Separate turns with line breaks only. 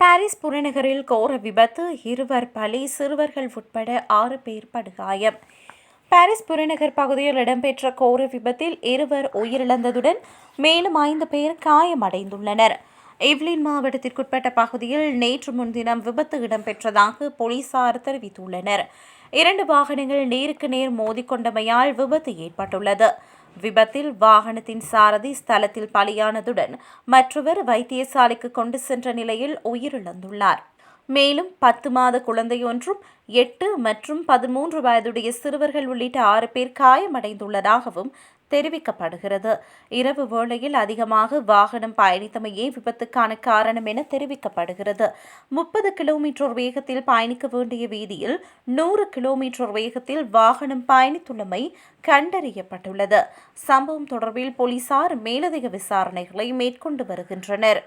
Paris புறநகரில் கோர விபத்து. இருவர் பலி சிறுவர்கள் உட்பட ஆறு பேர் படுகாயம். பாரிஸ் புறநகர் பகுதியில் இடம்பெற்ற கோர விபத்தில் இருவர் உயிரிழந்ததுடன் மேலும் ஐந்து பேர் காயமடைந்துள்ளனர். எவ்லின் மாவட்டத்திற்குட்பட்ட பகுதியில் நேற்று முன்தினம் விபத்து இடம்பெற்றதாக போலீசார் தெரிவித்துள்ளனர். இரண்டு வாகனங்கள் நேருக்கு நேர் மோதிக்கொண்டமையால் விபத்து ஏற்பட்டுள்ளது. விபத்தில் வாகனத்தின் சாரதி ஸ்தலத்தில் பலியானதுடன் மற்றவர் வைத்தியசாலைக்கு கொண்டு சென்ற நிலையில் உயிரிழந்துள்ளார். மேலும் பத்து மாத குழந்தையொன்றும் எட்டு மற்றும் பதிமூன்று வயதுடைய சிறுவர்கள் உள்ளிட்ட ஆறு பேர் காயமடைந்துள்ளதாகவும் தெரிவிக்கப்படுகிறது. இரவு வேளையில் அதிகமாக வாகனம் பயணித்தமையே விபத்துக்கான காரணம் என தெரிவிக்கப்படுகிறது. முப்பது கிலோமீட்டர் வேகத்தில் பயணிக்க வேண்டிய வீதியில் நூறு கிலோமீட்டர் வேகத்தில் வாகனம் பயணித்துள்ளமை கண்டறியப்பட்டுள்ளது. சம்பவம் தொடர்பில் போலீசார் மேலதிக விசாரணைகளை மேற்கொண்டு வருகின்றனர்.